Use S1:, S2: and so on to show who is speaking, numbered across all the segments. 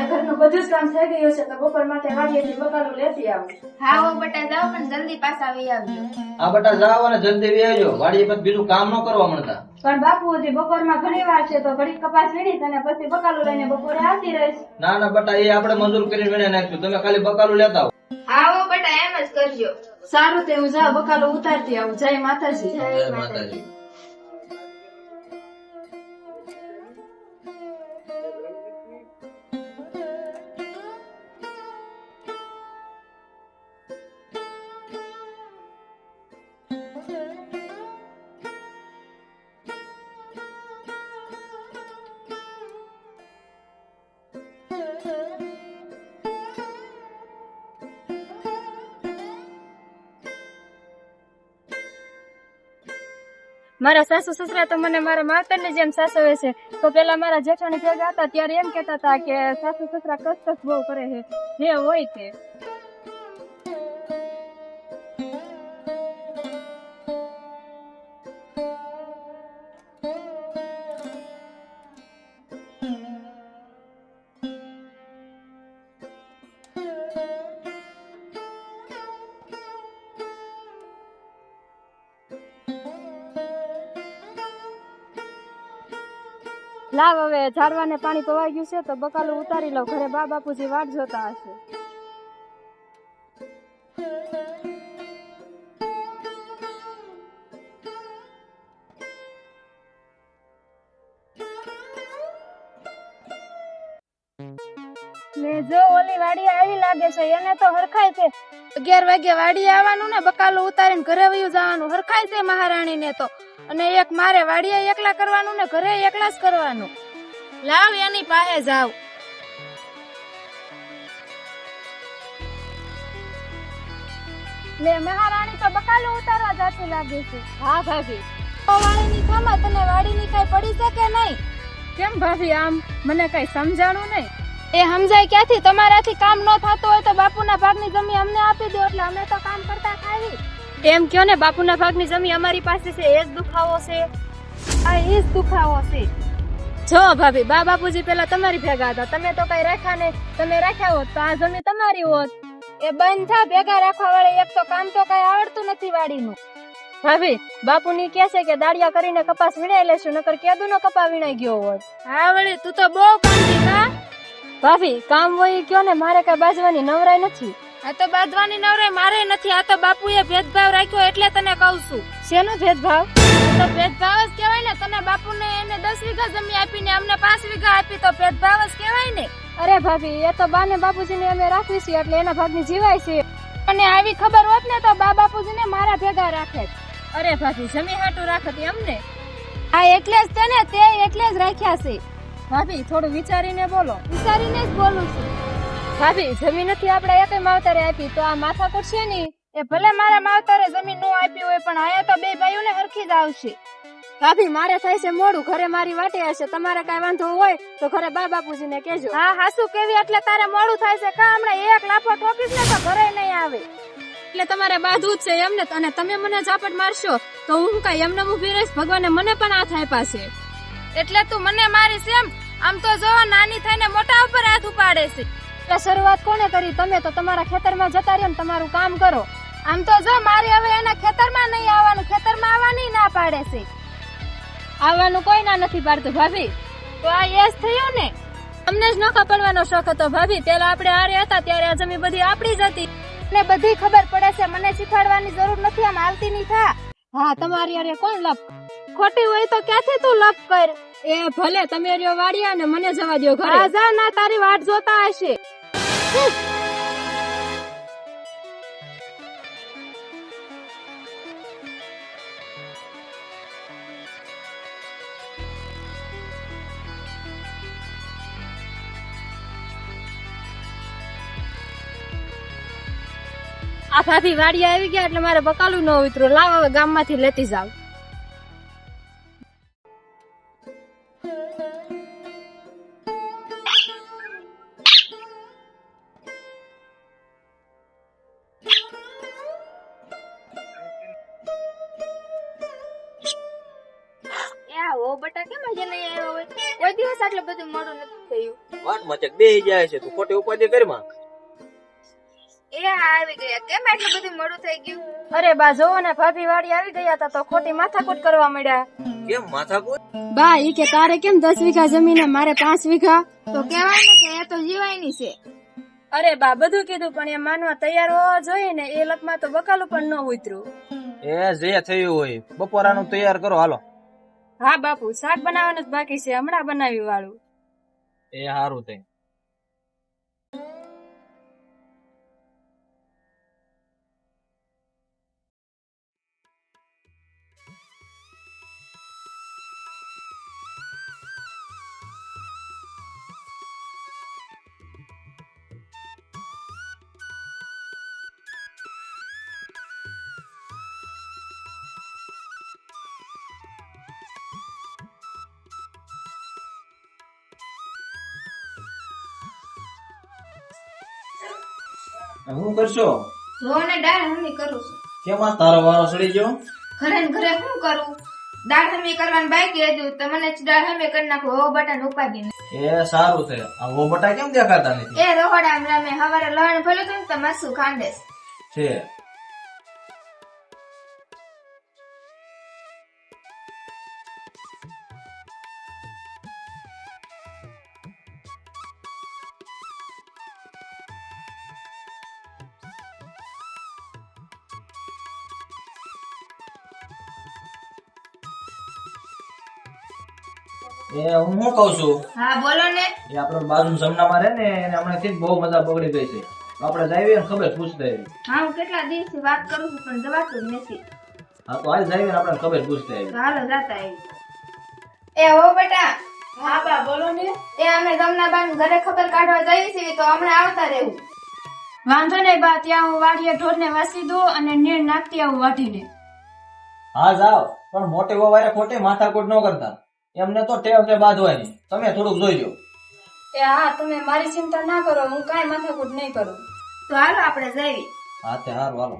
S1: હવે ઘરનું બધું જ કામ થઈ ગયું છે તો બપોર માટે વાડીએથી બકાલું લેતી આવું.
S2: હા હો બટા જાઓ પણ જલ્દી પાછા આવી આવજો.
S3: આ બટા જાઓ અને જલ્દી આવી આવજો. વાડીએ પછી બીજું કામ ન કરવા મળતા.
S1: પણ બાપુ હજી બપોરમાં ઘણી વાર છે તો ઘડી કપાસ વીણીશ અને પછી બકાલું લઈને બપોરે આવતી રહીશ
S3: ના ના બટા એ આપણે મજૂર કરીને વીણે નાખશું તમે ખાલી બકાલું લેતા આવો.
S2: હા હો બટા એમ જ કરજો.
S1: સારું તે હું જાઉં બકાલું ઉતારતી આવું. જય માતાજી.
S3: જય માતાજી.
S1: મારા સાસુ સસરા તો મને મારા માવતરની જેમ સાસવે છે. તો પેલા મારા જેઠાણી ભેગા હતા ત્યારે એમ કહેતા હતા કે સાસુ સસરા કસકસ બહુ કરે છે. જે હોય તે. લાવ હવે, ઝાડવાને પાણી પવાઈ ગયું છે તો બકાલું ઉતારી લઉં ઘરે બા બાપુજી વાટ જોતા હશે. જો, ઓલી વાડી આવી લાગે છે, એને તો હરખાય છે અગિયાર વાગે વાડી આવવાનું ને બકાલું ઉતારીને ઘરે વયું જવાનું. હરખાય છે મહારાણી ને તો. અને એક મારે વાડીએ એકલા કરવાનું ને ઘરે એકલા જ કરવાનું. લાવ એની પાસે જાવ. લે મહારાણી તો બકાલો ઉતારવા જાતી લાગે છે. હા ભાભી. વાળીની થામા તને વાડીની કઈ પડી છે કે નહીં. કેમ ભાભી આમ? મને કઈ સમજાણું નહીં. એ સમજાય ક્યાંથી? તમારાથી કામ ન થતું હોય તો બાપુના ભાગની જમીન અમને આપી દો એટલે અમે તો કામ કરતા ખાવી એમ કયો ને બાપુના ભાગની જમીન અમારી પાસે છે એ જ દુખાવો છે. આ એ જ દુખાવો છે. જો ભાભી બા બાપુજી પેલા તમારી ભેગા હતા. તમે તો કઈ રાખ્યા નહીં. તમે રાખ્યા હોત તો આ જમીન તમારી હોત. એ બંધ થા ભેગા રાખવા વાળે એક તો કામ તો કઈ આવડતું નથી વાડીનું. ભાભી બાપુની કે છે કે દાડિયા કરીને કપાસ વીણાઈ લેશું નકર કેદુનો કપા વીણાઈ ગયો હોત. હા વળી તું તો બહુ કામ કા ભાભી કામ હોય કયો ને મારે કઈ બાજવાની નવરાઈ નથી. આ તો બાંધવાની નવરાઈ મારે નથી આ તો બાપુએ ભેદભાવ રાખ્યો એટલે તને કહું છું. શેનો ભેદભાવ? તો ભેદભાવ જ કહેવાય ને તને બાપુને એને દસ વીઘા જમી આપીને અમને પાંચ વીઘા આપી તો ભેદભાવ જ કહેવાય ને. અરે ભાભી એ તો બાને બાપુજીને અમે રાખવી છીએ એટલે એના ભાગની જીવાય છે. અને આવી ખબર હોત ને તો બા બાપુજીને મારા ભેગા રાખે અરે ભાભી જમી હાટું રાખતી અમને. આ એટલે જ તને તે એટલે જ રાખ્યા છે. ભાભી થોડું વિચારીને બોલો. વિચારીને જ બોલું છું. ભાભી જમીન નથી આપણે એક માવતરે આપી? તો આ માથા છે ને એ ભલે મારા માવતરે જમીન નો આપી હોય પણ આયા તો બે ભાઈઓને હરખી જ આવશે. ભાભી મારે થાય છે મોડું. ઘરે મારી વાટે હશે. તમારે કઈ વાંધો હોય તો ઘરે બા બાપુજીને કેજો હા હાસુ કેવી? એટલે તારે મોડું થાય છે. કા હમણાં એક લાફો ઠોકીશ ને તો ઘરે નહીં આવે? એટલે તમારે બાધું જ છે એમને અને તમે મને ઝાપટ મારશો તો હું કઈ એમને ઊભી રહીશ? ભગવાને મને પણ હાથ આપ્યા છે. એટલે તું મને મારીશ એમ? આમ તો જો નાની થઈને મોટા ઉપર હાથ ઉપાડે છે. એ શરૂઆત કોને કરી? તમે તો તમારા ખેતરમાં જતા રહ્યો ને તમારું કામ કરો. આમ તો જો મારે હવે એના ખેતરમાં નહીં આવવાનું. ખેતરમાં આવવાની ના પાડે છે. આવવાનું કોઈ ના નથી પાડતું ભાભી. તો આ યસ થયું ને? અમને જ નોખા પડવાનો શોખ હતો ભાભી. પેલા આપણે હારે હતા ત્યારે આ જમીન બધી આપણી જ હતી. ને બધી ખબર પડે છે. મને શીખવાડવાની જરૂર નથી આમ આવતી નહીં થા. હા તમારી અરે કોણ લપ? ખોટી હોય તો ક્યાંથી તું લપ કર? એ ભલે, તમે રહ્યો વાડિયા ને મને જવા દો ઘરે. આજા ના, તારી વાટ જોતા હશે. આ ભાભી વાડિયા આવી ગયા એટલે મારે બકાલું ન ઉતરું. લાવ ગામમાંથી લેતી જાવ.
S2: નહીં આવ્યા હોય. કોઈ દિવસ આટલું બધું મોડું નથી થયું.
S4: વાટ મચક બેહી જાય છે તું ખોટી ઉપાધિ કરમાં
S2: એ આવી ગયા. કેમ આટલું બધું મોડું થઈ ગયું?
S1: અરે બા જોવો ને ભાભી વાડી આવી ગયા હતા તો ખોટી માથાકૂટ કરવા મળ્યા
S4: કેમ માથાકૂટ?
S1: બા ઈ કે તારે કેમ દસ વીઘા જમીન મારે પાંચ વીઘા?
S2: તો કહેવાય ને કે એ તો જીવાયની છે.
S1: અરે બા બધું કીધું પણ એ માનવા તૈયાર હોવા જોઈએ ને એ લકમાં તો બકાલું પણ ન ઉતર્યું
S4: એ જે થયું હોય બપોરાનું તૈયાર કરો હાલો.
S1: હા બાપુ શાક બનાવવાનું જ બાકી છે હમણાં બનાવી વાળું.
S4: એ સારું થઈ
S3: હું કરશો?
S2: રો ને દાળ હમી કરું છું.
S3: કેમ તારો વારો સડી ગયો?
S2: ઘરે ને ઘરે શું કરું? દાળ હમી કરવાની બાકી હતું તો મને જ દાળ હમી કરી નાખું હો બટન ઉપાડી
S3: એ સારું છે. આ વો બટા કેમ દેખાતા નથી?
S2: એ રોહડા રમે હવારે લણ ભલે તો તો મસુ ખાંડેસ
S3: છે. એ હું શું કહું છું?
S2: હા બોલો ને.
S3: એ આપણો બાજુ જમનામાં રહે ને એને હમણાં થી બહુ મજા બગડી ગઈ છે. આપણે જઈએ ને ખબર પૂછતા આવી
S2: હા હું કેટલા દિવસથી વાત કરું છું પણ જવાતું નથી.
S3: હા તો આજે જઈએ ને આપણે ખબર પૂછતા આવી
S2: હાલો જાતા આવી એ હો બેટા.
S1: હા બા બોલો ને.
S2: એ અમે ગમના બાન ઘરે ખબર કાઢવા જઈએ છીએ તો હમણાં આવતા રહેવું.
S1: વાંધો નહીં બા ત્યાં હું વાડીએ ઢોરને વાસી દઉં અને નીર નાખતી આવું વાઢીને.
S3: હા જાઓ. પણ મોટે વવારે ખોટે માથાકૂટ ન કરતા. એમને તો ટેવ છે બાંધવાની. તમે થોડુંક જોઈ લો
S1: એ હા તમે મારી ચિંતા ના કરો હું કાંઈ માથાકૂટ નહીં કરું.
S2: તો હાલો આપણે જઈએ.
S3: હા તે હારું હાલો.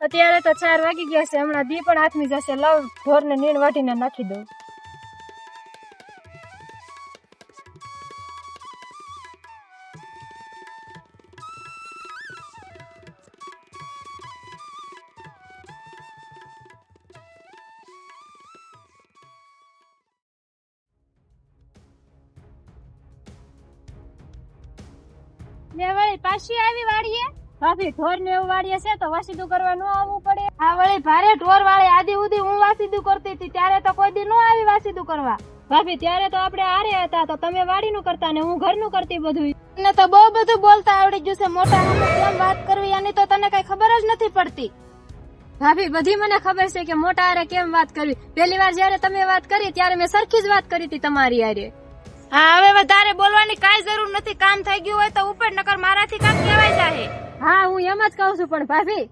S1: અત્યારે તો ચાર વાગી ગયા છે. હમણાં દી પણ હાથમી જશે. લાવ ઢોરને નીણ વાટીને નાખી દઉં. લે વળી પાછી આવી વાડીએ? ભાભી ઢોર ને એવું વાડીએ છે તો વાસીદું કરવા ન આવવું પડે.
S2: આ વળી ભારે ઢોર વાળી આદી ઉદી હું વાસીદું કરતી હતી ત્યારે તો કોઈ દી ન આવી વાસીદું કરવા.
S1: ભાભી ત્યારે તો આપણે આરે હતા તો તમે વાડીનું કરતા ને હું ઘરનું કરતી બધું
S2: તને તો બહુ બધું બોલતા આવડી ગયું છે મોટા કેમ વાત કરવી એની તો તને કઈ ખબર જ નથી પડતી.
S1: ભાભી બધી મને ખબર છે કે મોટા આરે કેમ વાત કરવી. પહેલી વાર જયારે તમે વાત કરી ત્યારે મેં સરખી જ વાત કરી હતી તમારી આરે
S2: હા હવે વધારે બોલવાની કાંઈ જરૂર નથી કામ થઈ ગયું હોય તો ઉપર નકર મારાથી કામ કહેવાય જાય
S1: હા, હું એમ જ કહું છું, પણ ભાભી.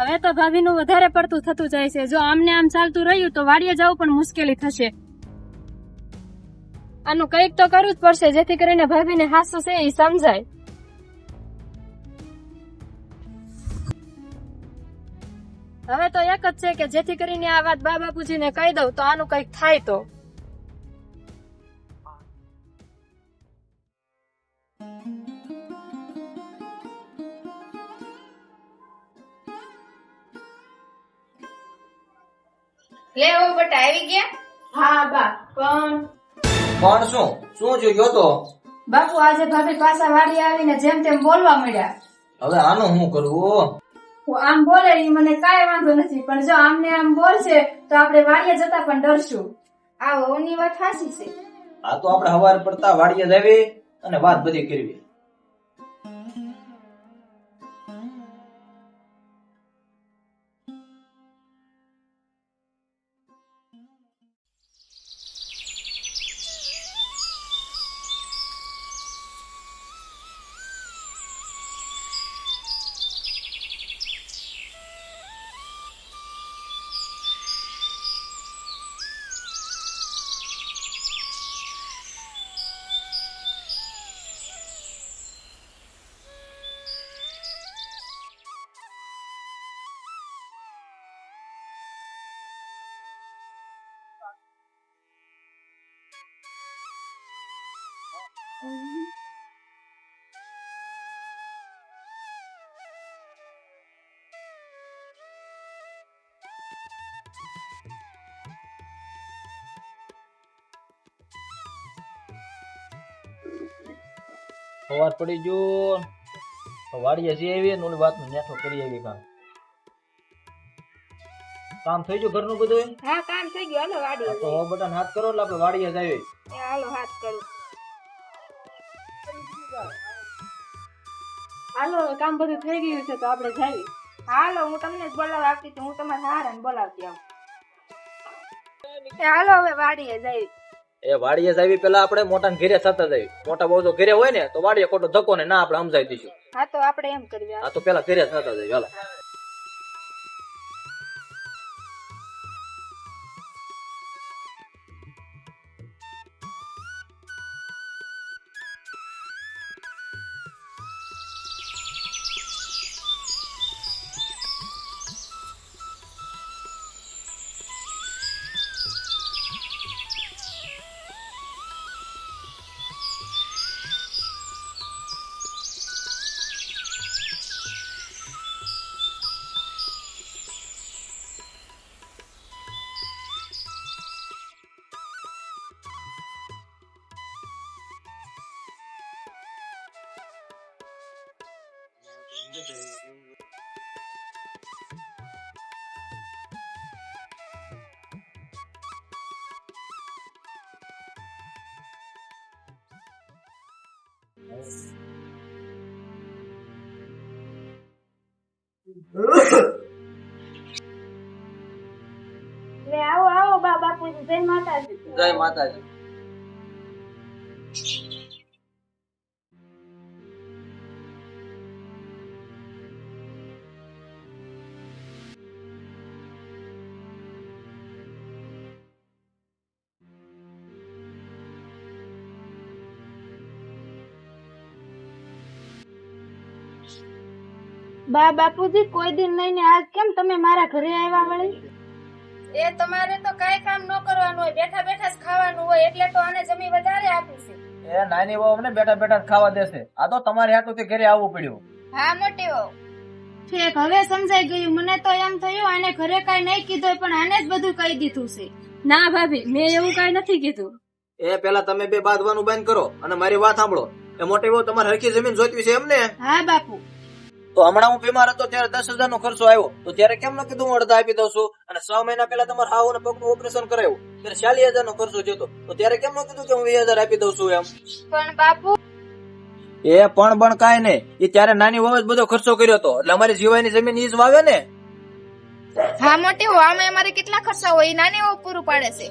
S1: હવે તો ભાભીનું વધારે પડતું થતું જાય છે. જો આમને આમ ચાલતું રહ્યું, તો વાડીએ જવું પણ મુશ્કેલી થશે. આનું કંઈક તો કરવું જ પડશે જેથી કરીને ભાભીને હાસુ છે એ સમજાય. હવે તો એક જ છે કે જેથી કરીને આ વાત બા બાપુજીને કહી દઉં તો આનું કંઈક થાય તો.
S2: લે ઓ બટા આવી ગયા?
S1: હા બા પણ
S3: પણ શું? શું જોયો તો?
S1: બાપુ આજે ભાભી પાછા વાડી આવીને જેમ તેમ બોલવા મળ્યા
S3: હવે આનું શું કરવું
S1: આમ બોલે ઈ મને કાંઈ વાંધો નથી પણ જો આમને આમ બોલશે તો આપણે વાડીએ જતા પણ ડરશું.
S2: આ વહુની વાત હાસી છે.
S3: આ તો આપણે હવાર પડતા વાડીએ જાવી અને વાત બધી કરવી.
S4: સવાર પડી ગયો તો હજી આવી ને ઓલી વાતનું નેઠો કરી આવી કામ. કામ થઈ ગયું ઘરનું બધું?
S2: હા કામ થઈ ગયું. હાલો વાડી
S4: તો બટન હાથ કરો એટલે આપણે વાડી જ આવી
S2: હાલો હાથ કરું.
S1: હાલો કામ બધું થઈ ગયું છે તો આપણે જઈએ.
S2: હાલો હું તમને જ બોલાવવા આવતી હું તમારા હારાને બોલાવતી આવું. હાલો હવે વાડીએ જઈ
S4: એ વાડીએ જાવી પેલા આપણે મોટા ઘેરે થતા જઈ મોટા બહુ જો ઘેરે હોય ને તો વાડીએ ખોટો ધક્કો ને ના આપણે સમજાવી દઈશું.
S2: હા તો આપણે એમ કરીએ.
S4: આ તો પેલા ઘેરે થતા જઈ હાલો.
S1: લે આવો આવો બા બાપુજી જય માતાજી
S4: જય માતાજી
S1: બા બાપુજી કોઈ દિન લઈને આજ કેમ તમે મારા ઘરે આવ્યા વળી? એ તમારે તો કાઈ કામ ન કરવાનું હોય બેઠા બેઠા જ ખાવાનું હોય એટલે તો આને જમી વધારે આપી છે.
S4: એ નાની બહુ અમને બેઠા બેઠા જ ખાવા દેશે. આ તો તમારે હાટુથી ઘરે આવવું પડ્યું.
S2: હા મોટી બહુ.
S1: ઠીક હવે સમજાઈ ગયું. મને તો એમ થયું આને ઘરે કઈ નહીં કીધું પણ આને જ બધું કહી દીધું છે. ના ભાભી મેં એવું કઈ નથી કીધું.
S4: એ પેલા તમે બે બાંધવાનું બંધ કરો અને મારી વાત સાંભળો. એ મોટી બહુ તમારે હરખી જમીન જોઈતી છે એમને?
S1: હા બાપુ.
S4: તો હમણાં હું બીમાર હતો ત્યારે દસ હજાર નો ખર્ચો આવ્યો. તો ત્યારે કેમ ન કીધું હું અડધા આપી દઉં છું? અને છ મહિના પહેલા તમારે હાવ અને પગનું ઓપરેશન કરાયું. ત્યારે ચાલીસ હજાર નો ખર્ચો થયો તો ત્યારે કેમ ન કીધું કે હું વીસ હજાર આપી દઉં છું એમ?
S2: પણ બાપુ
S4: એ પણ પણ કાંઈ નહીં. એ ત્યારે નાની વહુ બધો ખર્ચો કર્યો હતો. એટલે અમારી જીવાની જમીન ઈ જ વાવે ને?
S2: હા મોટી વહુ આમાં અમારે કેટલા ખર્ચા હોય? નાની વહુ પૂરું પાડે છે.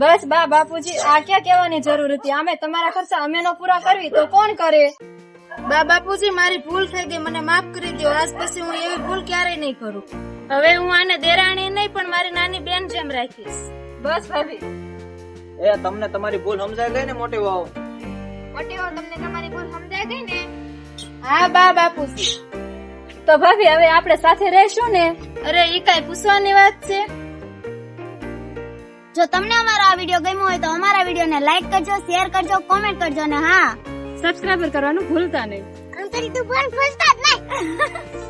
S1: બસ બા બાપુજી આ ક્યાં કહેવાની જરૂર હતી? અમે તમારા ખર્ચા અમે નો પૂરા કરવી તો કોણ કરે? બા બાપુજી મારી ભૂલ થઈ ગઈ. મને માફ કરી દો આજ પછી હું એવી ભૂલ ક્યારેય નહીં કરું. હવે હું આને દેરાણી નહીં પણ મારી નાની બેન જેમ રાખીશ. બસ ભાભી.
S4: એ તમને તમારી ભૂલ સમજાય ગઈ ને મોટી વાવ?
S2: મોટી વાવ તમને તમારી ભૂલ સમજાય ગઈ ને?
S1: હા બા બાપુજી. તો ભાભી હવે આપણે સાથે રહેશું ને? અરે ઈ કઈ પૂછવાની વાત છે?
S5: જો તમને અમારો આ વીડિયો ગમ્યો હોય તો અમારા વિડીયોને લાઈક કરજો શેર કરજો કોમેન્ટ કરજો ને હા.
S1: સબસ્ક્રાઇબર કરવાનું ભૂલતા નહીં.
S5: અંતરી પણ ભૂલતા જ નહીં.